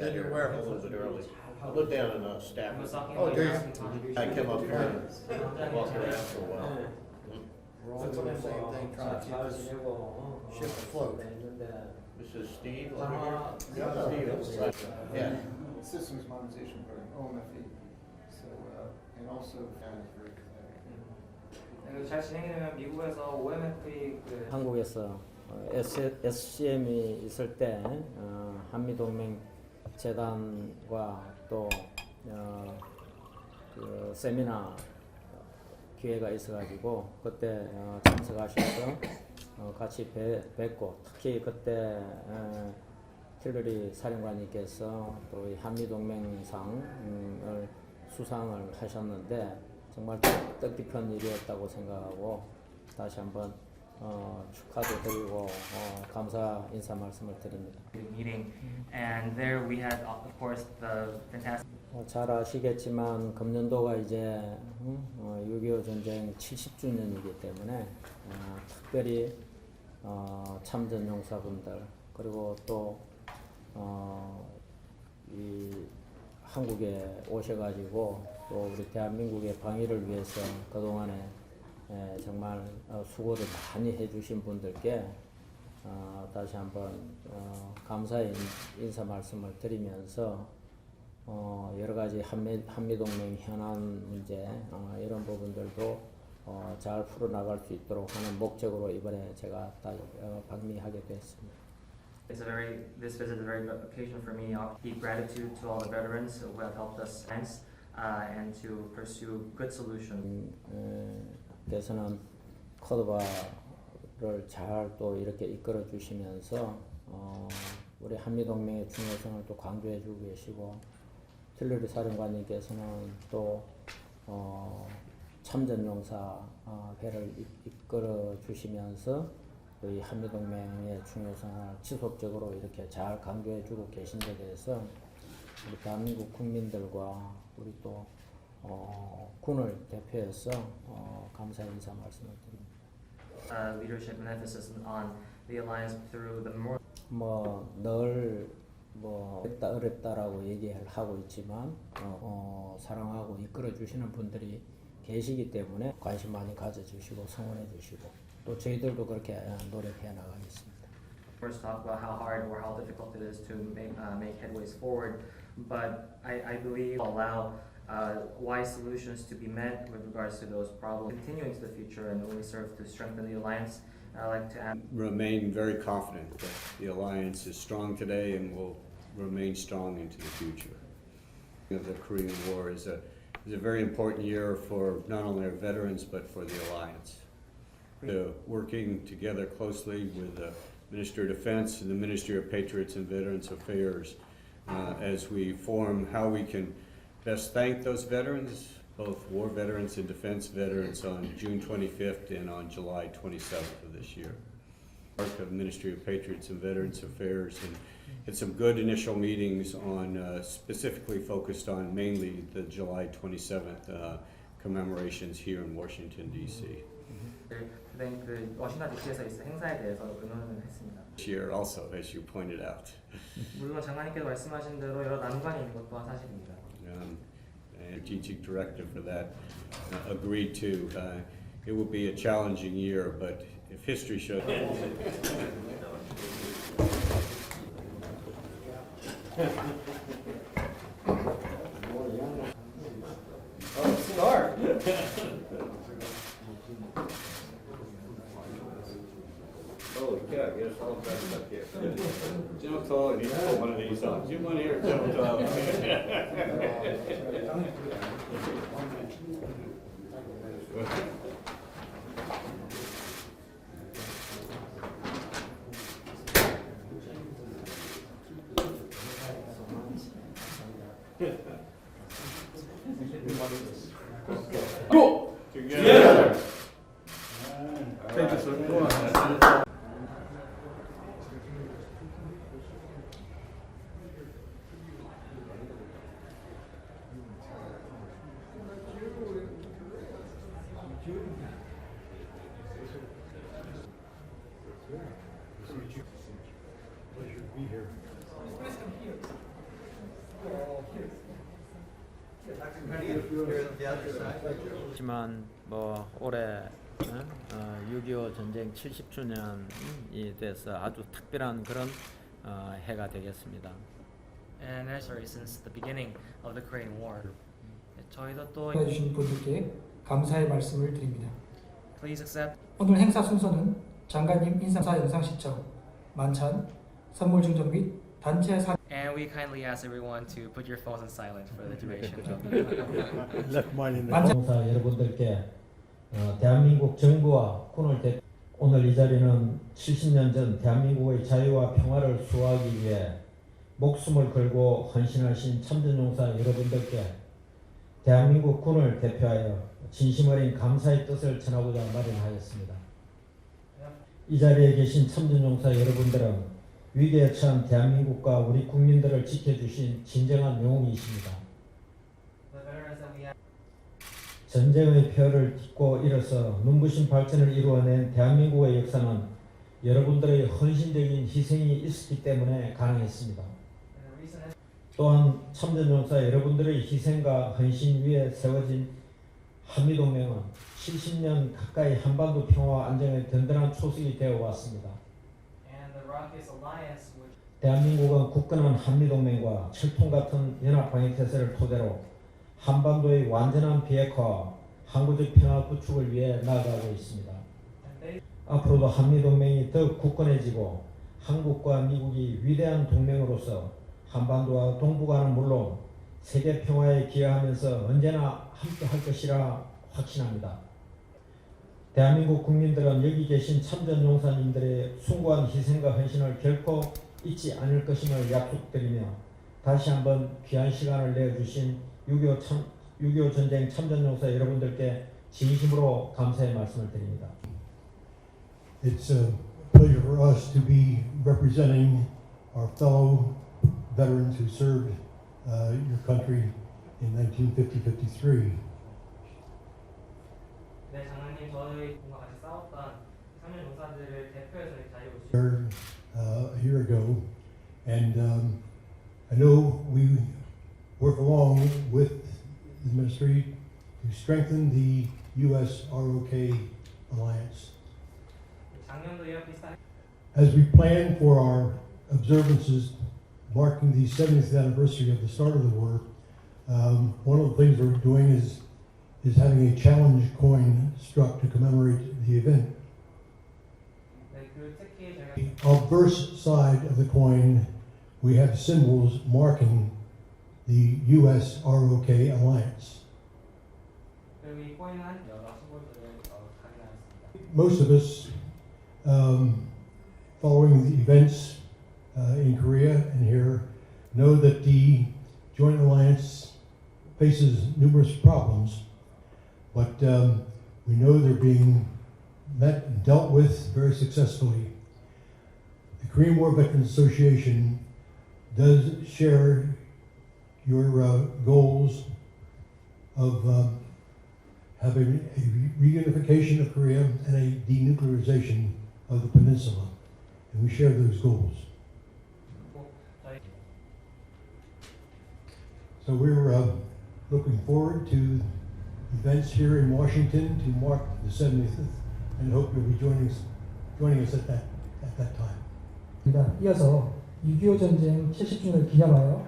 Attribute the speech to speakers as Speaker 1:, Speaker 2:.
Speaker 1: got
Speaker 2: Did you
Speaker 1: here
Speaker 2: where?
Speaker 1: a little bit early. I lived down in uh, Stafford.
Speaker 2: Oh, do you?
Speaker 1: I came up here and walked around for a while.
Speaker 2: That's what I'm saying, thing, trying to keep this ship afloat.
Speaker 1: This is Steve over here? Steve, yeah.
Speaker 3: Systems modernization program, OMFE. So, uh, and also kind of very exciting.
Speaker 4: 네, 잘 진행되면 미국에서 OMFP 그
Speaker 5: 한국에서 어, SCM이 있을 때 어, 한미동맹 재단과 또 어, 그 세미나 기회가 있어가지고 그때 어, 참석하셔서 어, 같이 뵈, 뵙고 특히 그때 어, 틸러리 사령관님께서 또이 한미동맹상을 수상을 하셨는데 정말 뜻- 뜻깊은 일이었다고 생각하고 다시 한번 어, 축하도 드리고 어, 감사 인사 말씀을 드립니다.
Speaker 4: meeting, and there we had, of course, the fantastic.
Speaker 5: 어, 잘 아시겠지만 금년도가 이제 음, 어, 6.25 전쟁 70주년이기 때문에 어, 특별히 어, 참전 용사분들 그리고 또 어, 이 한국에 오셔가지고 또 우리 대한민국의 방위를 위해서 그동안에 에, 정말 어, 수고를 많이 해주신 분들께 어, 다시 한번 어, 감사의 인- 인사 말씀을 드리면서 어, 여러 가지 한미, 한미동맹 현안 문제 어, 이런 부분들도 어, 잘 풀어나갈 수 있도록 하는 목적으로 이번에 제가 다, 어, 방미하게 됐습니다.
Speaker 4: It's a very, this visit is a very good occasion for me. Uh, Deep gratitude to all the veterans who have helped us hence, uh, and to pursue good solutions.
Speaker 5: 음, 에, 대선은 코드바를 잘 또 이렇게 이끌어 주시면서 어, 우리 한미동맹의 중요성을 또 강조해 주고 계시고 틸러리 사령관님께서는 또 어, 참전용사 어, 이끌어 주시면서 이 한미동맹의 중요성을 지속적으로 이렇게 잘 강조해 주고 계신 데 대해서 우리 대한민국 국민들과 우리 또 어, 군을 대표해서 어, 감사 인사 말씀을 드립니다.
Speaker 4: Uh, leadership and emphasis on the alliance through the more
Speaker 5: 뭐늘뭐 어렵다 어렵다라고 얘기를 하고 있지만 어, 어, 사랑하고 이끌어 주시는 분들이 계시기 때문에 관심 많이 가져주시고 성원해 주시고 또 저희들도 그렇게 어, 노력해 나가겠습니다.
Speaker 4: First, talk about how hard or how difficult it is to make, uh, make headways forward, but I, I believe allow uh, wise solutions to be met with regards to those problems, continuing to the future and only serve to strengthen the alliance. I like to add
Speaker 6: remain very confident that the alliance is strong today and will remain strong into the future. The Korean War is a, is a very important year for not only our veterans, but for the alliance. The working together closely with the Ministry of Defense and the Ministry of Patriots and Veterans Affairs uh, as we form how we can best thank those veterans, both war veterans and defense veterans, on June 25th and on July 27th of this year. Part of Ministry of Patriots and Veterans Affairs and had some good initial meetings on, uh, specifically focused on mainly the July 27th uh, commemorations here in Washington DC.
Speaker 4: 그다음 그 워싱턴 DC에서 있을 행사에 대해서 의논을 했습니다.
Speaker 6: This year also, as you pointed out.
Speaker 4: 물론 장관님께서 말씀하신 대로 여러 난관이 있는 것 또한 사실입니다.
Speaker 6: um, and strategic director for that uh, agreed to. Uh, It will be a challenging year, but if history shows.
Speaker 2: Oh, cigar.
Speaker 1: Holy cow, get us all dressed up here. Jim Toll, you pull one of these off. You want to hear Jim Toll? Together.
Speaker 2: Thank you, sir. Go on. Be here.
Speaker 7: 하지만 뭐 올해 어, 6.25 전쟁 70주년이 돼서 아주 특별한 그런 어, 해가 되겠습니다.
Speaker 4: And actually, since the beginning of the Korean War, 저희도 또
Speaker 8: 해주신 분들께 감사의 말씀을 드립니다.
Speaker 4: please accept
Speaker 8: 오늘 행사 순서는 장관님 인사사 영상 시청, 만찬, 선물 증정 및 단체 사
Speaker 4: and we kindly ask everyone to put your phones on silent for the duration.
Speaker 8: 만찬
Speaker 7: 농사 여러분들께 어, 대한민국 정부와 군을 대 오늘 이 자리는 70년 전 대한민국의 자유와 평화를 수호하기 위해 목숨을 걸고 헌신하신 참전용사 여러분들께 대한민국 군을 대표하여 진심 어린 감사의 뜻을 전하고자 마련하였습니다. 이 자리에 계신 참전용사 여러분들은 처한 대한민국과 우리 국민들을 지켜주신 진정한 영웅이십니다. 전쟁의 표를 딛고 일어서 눈부신 발전을 이루어낸 대한민국의 역사는 여러분들의 헌신적인 희생이 있었기 때문에 가능했습니다. 또한 참전용사 여러분들의 희생과 헌신 위에 세워진 한미동맹은 70년 가까이 한반도 평화와 안정의 든든한 초석이 되어 왔습니다.
Speaker 4: and the Rockies Alliance, which
Speaker 7: 대한민국은 굳건한 한미동맹과 철통 같은 연합방위 태세를 토대로 한반도의 완전한 비핵화와 항구적 평화 구축을 위해 나아가고 있습니다. 앞으로도 한미동맹이 더욱 굳건해지고 한국과 미국이 위대한 동맹으로서 한반도와 동북아는 물론 세계 평화에 기여하면서 언제나 함께할 것이라 확신합니다. 대한민국 국민들은 여기 계신 참전 용사님들의 숭고한 희생과 헌신을 결코 잊지 않을 것임을 약속드리며 다시 한번 귀한 시간을 내어주신 6.25 참, 6.25 전쟁 참전 용사 여러분들께 진심으로 감사의 말씀을 드립니다.
Speaker 9: It's a pleasure for us to be representing our fellow veterans who served uh, your country in 1950-53.
Speaker 4: 네, 장관님 저희 분과 같이 싸웠던 참여 용사들을 대표해서 이 자리에 오신
Speaker 9: Here, uh, a year ago, and um, I know we work along with the ministry to strengthen the U.S. ROK alliance.
Speaker 4: 작년도 이와 비슷한
Speaker 9: As we plan for our observances marking the 70th anniversary of the start of the war, um, one of the things we're doing is is having a challenge coin struck to commemorate the event. The obverse side of the coin, we have symbols marking the US ROK alliance. Most of us, um, following the events uh, in Korea and here, know that the Joint Alliance faces numerous problems but um, we know they're being met and dealt with very successfully. The Korean War Veterans Association does share your uh, goals of um, having a reunification of Korea and a denuclearization of the peninsula. And we share those goals. So we're uh, looking forward to events here in Washington to mark the 75th and hope you'll be joining us, joining us at that, at that time.
Speaker 8: 입니다. 이어서 6.25 전쟁 70주년을 기념하여